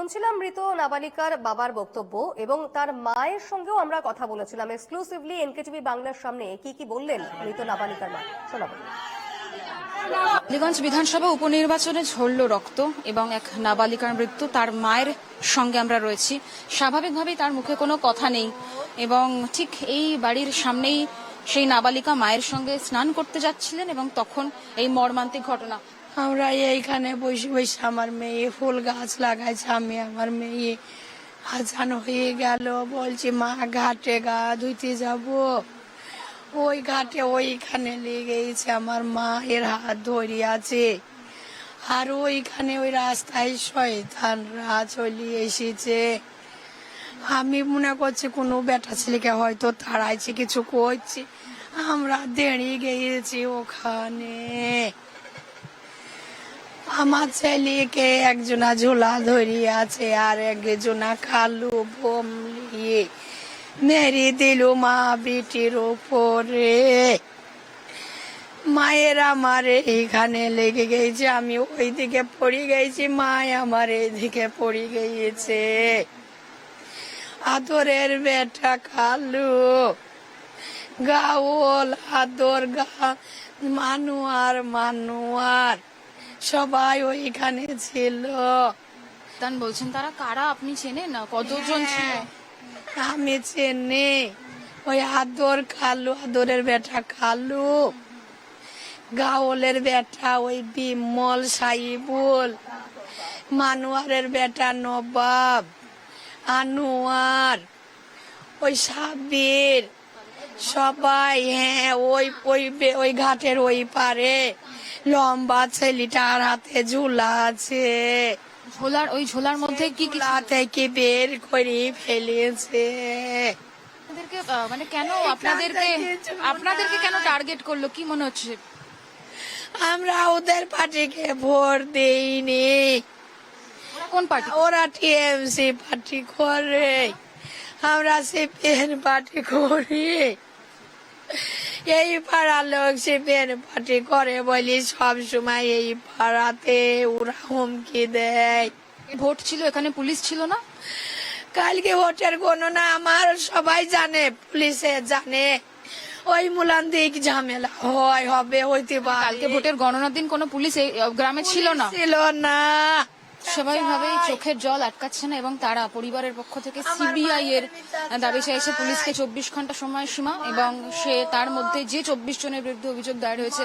শুনছিলাম মৃত নাবালিকার বাবার বক্তব্য এবং তার মায়ের সঙ্গেও আমরা কথা বলেছিলাম এক্সক্লুসিভলি এনকেটিভি বাংলার সামনে। কি কি বললেন মৃত নাবালিকার মা? শোনাবো। টালিগঞ্জ বিধানসভা উপনির্বাচনে ঝরল রক্ত এবং এক নাবালিকার মৃত্যু, তার মায়ের সঙ্গে আমরা রয়েছি। স্বাভাবিকভাবেই তার মুখে কোনো কথা নেই এবং ঠিক এই বাড়ির সামনেই সেই নাবালিকা মায়ের সঙ্গে স্নান করতে যাচ্ছিলেন এবং তখন এই মর্মান্তিক ঘটনা। আমরা এইখানে বসে বসে আমার মেয়ে ফুল গাছ লাগাইছে, আমি আমার মেয়ে আজান হয়ে গেল, বলছি, মা, ঘাটে গা ধুইতে যাব। ওই ঘাটে ওইখানে লেগেছে আমার মা এর হাত ধরে আছে আর ওইখানে ওই রাস্তায় শয়তানরা চলে এসেছে। আমি মনে করছি, কোনো বেটা ছেলেকে হয়তো তাড়াইছে, কিছু করছে। আমরা দেড়িয়ে গিয়েছি ওখানে। আমার ছেলেকে একজনা ঝোলা ধরিয়ে আছে আর একজনা কালু বোম নিয়ে মেরে দিল মা বেটির ওপরে মায়ের আমার এইখানে লেগে গেছে, আমি ওই দিকে পড়ে গেছি, মায় আমার এইদিকে পড়ে গিয়েছে। আদরের বেটা কালু গাওল আদর গা, মানুয়ার মানুয়ার। সবাই ওইখানে ছিল। তান বলছেন তারা কারা? আপনি চেনেন না? কতজন ছিল? হ্যাঁ, আমি চেনে। ওই আদর কালু আদরের বেটা কালু। গাওলের বেটা ওই বিমল সাইবুল। মানুয়ারের বেটা নবাব। আনোয়ার। ওই সাবির সবাই হ্যাঁ ওই ওই ওই ঘাটের ওই পারে। লম্বা ছেলেটার হাতে ঝুলা আছে। ঝোলার ওই ঝোলার মধ্যে কি কি ঝুলা থেকে বের করে ফেলেছে। আপনাদেরকে আহ, মানে কেন আপনাদেরকে আপনাদেরকে কেন টার্গেট করল? কি মনে হচ্ছে? আমরা ওদের পার্টিকে ভোট দেইনি। ওরা কোন পার্টি? ওরা টিএমসি পার্টি করে। আমরা সিপিএন পার্টি করি। এই পাড়ার লোক সিপিএন পার্টি করে বলি সব সময় এই পাড়াতে ওরা হুমকি দেয়। ভোট ছিল এখানে পুলিশ ছিল না? কালকে ভোটের গণনা আমার সবাই জানে পুলিশে জানে। ওই মুলান্দিক ঝামেলা হয় হবে হইতে পারে। কালকে ভোটের গণনার দিন কোনো পুলিশ গ্রামে ছিল না? ছিল না। স্বাভাবিকভাবেই চোখের জল আটকাচ্ছে না এবং তারা পরিবারের পক্ষ থেকে সিবিআই এর দাবি চাইছে পুলিশকে চব্বিশ ঘণ্টা সময়সীমা এবং সে তার মধ্যে যে চব্বিশ জনের বিরুদ্ধে অভিযোগ দায়ের হয়েছে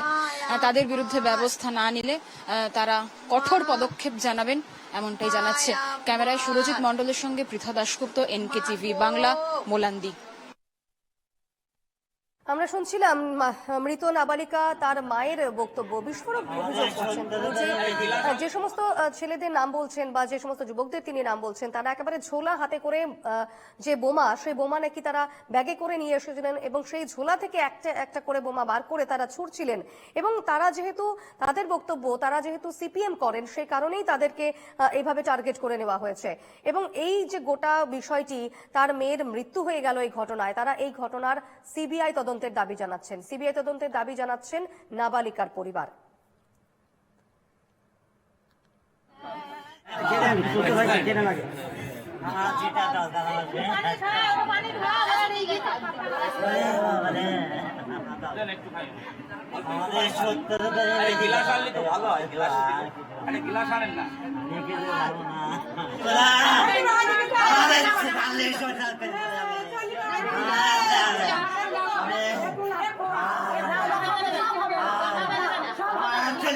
তাদের বিরুদ্ধে ব্যবস্থা না নিলে তারা কঠোর পদক্ষেপ জানাবেন এমনটাই জানাচ্ছে ক্যামেরায় সুরজিৎ মণ্ডলের সঙ্গে পৃথা দাশগুপ্ত এনকে টিভি বাংলা মোলান্দি। আমরা শুনছিলাম মৃত নাবালিকা তার মায়ের বক্তব্য, বিস্ফোরক অভিযোগ করছেন। যে সমস্ত ছেলেদের নাম বলছেন বা যে সমস্ত যুবকদের তিনি নাম বলছেন, তারা একেবারে ঝোলা হাতে করে যে বোমা, সেই বোমা নাকি তারা ব্যাগে করে নিয়ে এসেছিলেন এবং সেই ঝোলা থেকে একটা একটা করে বোমা বার করে তারা ছুটছিলেন এবং তারা যেহেতু, তাদের বক্তব্য, তারা যেহেতু সিপিএম করেন, সেই কারণেই তাদেরকে এইভাবে টার্গেট করে নেওয়া হয়েছে। এবং এই যে গোটা বিষয়টি, তার মেয়ের মৃত্যু হয়ে গেল এই ঘটনায়, তারা এই ঘটনার সিবিআই তদন্তের দাবি জানাচ্ছেন। সিবিআই তদন্তের দাবি জানাচ্ছেন নাবালিকার পরিবার। ভালো হয় গিলাস আনেন না।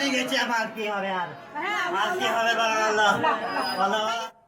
গেছে আমার কি হবে আর? আর কি হবে বলো বলো।